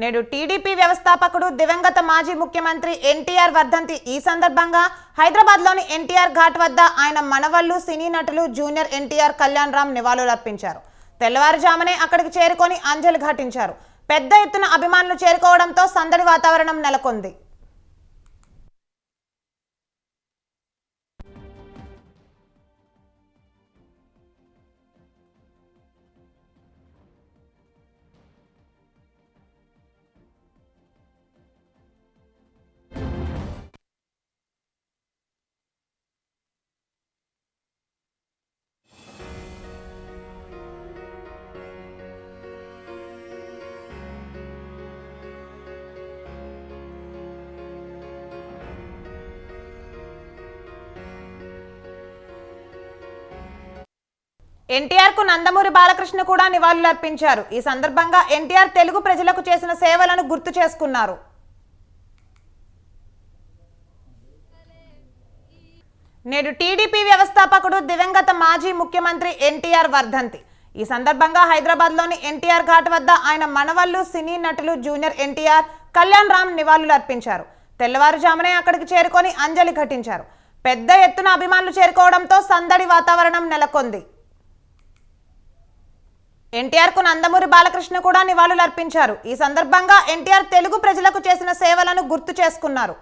నేడు టీడీపీ వ్యవస్థాపకుడు దివంగత మాజీ ముఖ్యమంత్రి ఎన్టీఆర్ వర్ధంతి. ఈ సందర్భంగా హైదరాబాద్లోని ఎన్టీఆర్ ఘాట్ వద్ద ఆయన మనవళ్ళు సినీ నటులు జూనియర్ ఎన్టీఆర్ కళ్యాణ్ రామ్ నివాళులర్పించారు. తెల్లవారుజామునే అక్కడికి చేరుకొని అంజలి ఘటించారు. పెద్ద ఎత్తున అభిమానులు చేరుకోవడంతో సందడి వాతావరణం నెలకొంది. ఎన్టీఆర్కు నందమూరి బాలకృష్ణ కూడా నివాళులర్పించారు. ఈ సందర్భంగా ఎన్టీఆర్ తెలుగు ప్రజలకు చేసిన సేవలను గుర్తు చేసుకున్నారు. నేడు టీడీపీ వ్యవస్థాపకుడు దివంగత మాజీ ముఖ్యమంత్రి ఎన్టీఆర్ వర్ధంతి. ఈ సందర్భంగా హైదరాబాద్లోని ఎన్టీఆర్ ఘాట్ వద్ద ఆయన మనవళ్ళు సినీ నటులు జూనియర్ ఎన్టీఆర్ కళ్యాణ్ రామ్ నివాళులు అర్పించారు తెల్లవారుజామునే అక్కడికి చేరుకొని అంజలి ఘటించారు. పెద్ద ఎత్తున అభిమానులు చేరుకోవడంతో సందడి వాతావరణం నెలకొంది. ఎన్టీఆర్కు నందమూరి బాలకృష్ణ కూడా నివాళులు అర్పించారు ఈ సందర్భంగా ఎన్టీఆర్ తెలుగు ప్రజలకు చేసిన సేవలను గుర్తు చేసుకున్నారు.